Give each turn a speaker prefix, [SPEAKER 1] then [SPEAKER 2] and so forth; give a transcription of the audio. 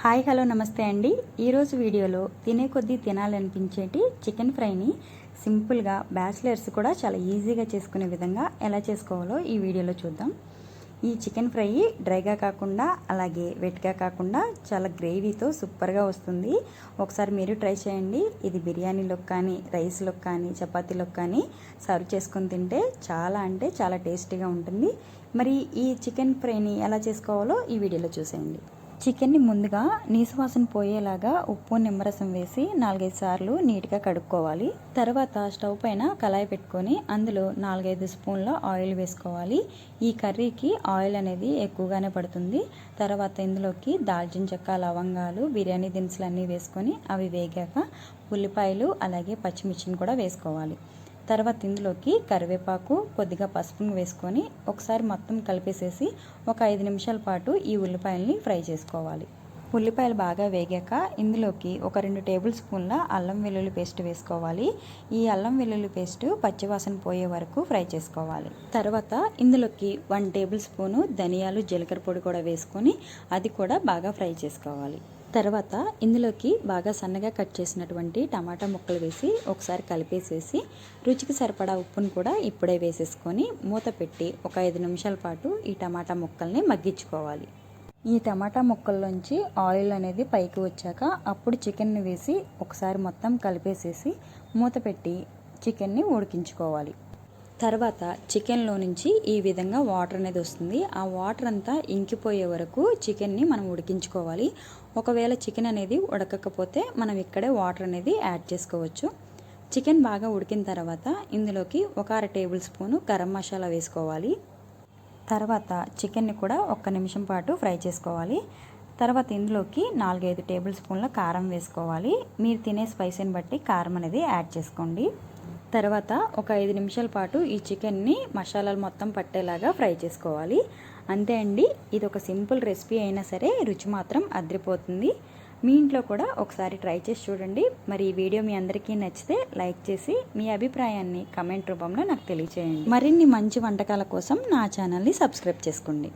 [SPEAKER 1] Hi hello నమస్తే అండి. ఈరోజు వీడియోలో తినే కొద్దీ తినాలనిపించేటి చికెన్ ఫ్రైని సింపుల్గా బ్యాచిలర్స్ కూడా చాలా ఈజీగా చేసుకునే విధంగా ఎలా చేసుకోవాలో ఈ వీడియోలో చూద్దాం. ఈ చికెన్ ఫ్రై డ్రైగా కాకుండా అలాగే వెట్గా కాకుండా చాలా గ్రేవీతో సూపర్గా వస్తుంది. ఒకసారి మీరు ట్రై చేయండి. ఇది బిర్యానీలోకి కానీ రైస్లోకి కానీ చపాతీలోకి కానీ సర్వ్ చేసుకొని తింటే చాలా అంటే చాలా టేస్టీగా ఉంటుంది. మరి ఈ చికెన్ ఫ్రైని ఎలా చేసుకోవాలో ఈ వీడియోలో చూసేయండి. చికెన్ని ముందుగా నీసువాసన పోయేలాగా ఉప్పు నిమ్మరసం వేసి నాలుగైదు సార్లు నీట్గా కడుక్కోవాలి. తర్వాత స్టవ్ పైన కళాయి పెట్టుకొని అందులో నాలుగైదు స్పూన్ల ఆయిల్ వేసుకోవాలి. ఈ కర్రీకి ఆయిల్ అనేది ఎక్కువగానే పడుతుంది. తర్వాత ఇందులోకి దాల్చిన చెక్క లవంగాలు బిర్యానీ దినుసులు అన్నీ వేసుకొని అవి వేగాక ఉల్లిపాయలు అలాగే పచ్చిమిర్చిని కూడా వేసుకోవాలి. తర్వాత ఇందులోకి కరివేపాకు కొద్దిగా పసుపును వేసుకొని ఒకసారి మొత్తం కలిపేసేసి ఒక ఐదు నిమిషాల పాటు ఈ ఉల్లిపాయల్ని ఫ్రై చేసుకోవాలి. ఉల్లిపాయలు బాగా వేగాక ఇందులోకి ఒక రెండు టేబుల్ స్పూన్ల అల్లం వెల్లుల్లి పేస్ట్ వేసుకోవాలి. ఈ అల్లం వెల్లుల్లి పేస్ట్ పచ్చివాసన పోయే వరకు ఫ్రై చేసుకోవాలి. తర్వాత ఇందులోకి వన్ టేబుల్ స్పూను ధనియాలు జీలకర్ర పొడి కూడా వేసుకొని అది కూడా బాగా ఫ్రై చేసుకోవాలి. తర్వాత ఇందులోకి బాగా సన్నగా కట్ చేసినటువంటి టమాటా ముక్కలు వేసి ఒకసారి కలిపేసేసి రుచికి సరిపడా ఉప్పును కూడా ఇప్పుడే వేసేసుకొని మూత పెట్టి ఒక ఐదు నిమిషాల పాటు ఈ టమాటా ముక్కల్ని మగ్గించుకోవాలి. ఈ టమాటా ముక్కల్లోంచి ఆయిల్ అనేది పైకి వచ్చాక అప్పుడు చికెన్ని వేసి ఒకసారి మొత్తం కలిపేసేసి మూత పెట్టి చికెన్ని ఉడికించుకోవాలి. తర్వాత చికెన్లో నుంచి ఈ విధంగా వాటర్ అనేది వస్తుంది. ఆ వాటర్ అంతా ఇంకిపోయే వరకు చికెన్ని మనం ఉడికించుకోవాలి. ఒకవేళ చికెన్ అనేది ఉడకకపోతే మనం ఇక్కడే వాటర్ అనేది యాడ్ చేసుకోవచ్చు. చికెన్ బాగా ఉడికిన తర్వాత ఇందులోకి ఒక అర టేబుల్ స్పూను గరం మసాలా వేసుకోవాలి. తర్వాత చికెన్ని కూడా ఒక్క నిమిషం పాటు ఫ్రై చేసుకోవాలి. తర్వాత ఇందులోకి నాలుగైదు టేబుల్ స్పూన్ల కారం వేసుకోవాలి. మీరు తినే స్పైసీని బట్టి కారం అనేది యాడ్ చేసుకోండి. తర్వాత ఒక ఐదు నిమిషాల పాటు ఈ చికెన్ని మసాలాలు మొత్తం పట్టేలాగా ఫ్రై చేసుకోవాలి. అంతే అండి ఇది ఒక సింపుల్ రెసిపీ అయినా సరే రుచి మాత్రం అదిరిపోతుంది. మీ ఇంట్లో కూడా ఒకసారి ట్రై చేసి చూడండి. మరి ఈ వీడియో మీ అందరికీ నచ్చితే లైక్ చేసి మీ అభిప్రాయాన్ని కమెంట్ రూపంలో నాకు తెలియచేయండి. మరిన్ని మంచి వంటకాల కోసం నా ఛానల్ని సబ్స్క్రైబ్ చేసుకోండి.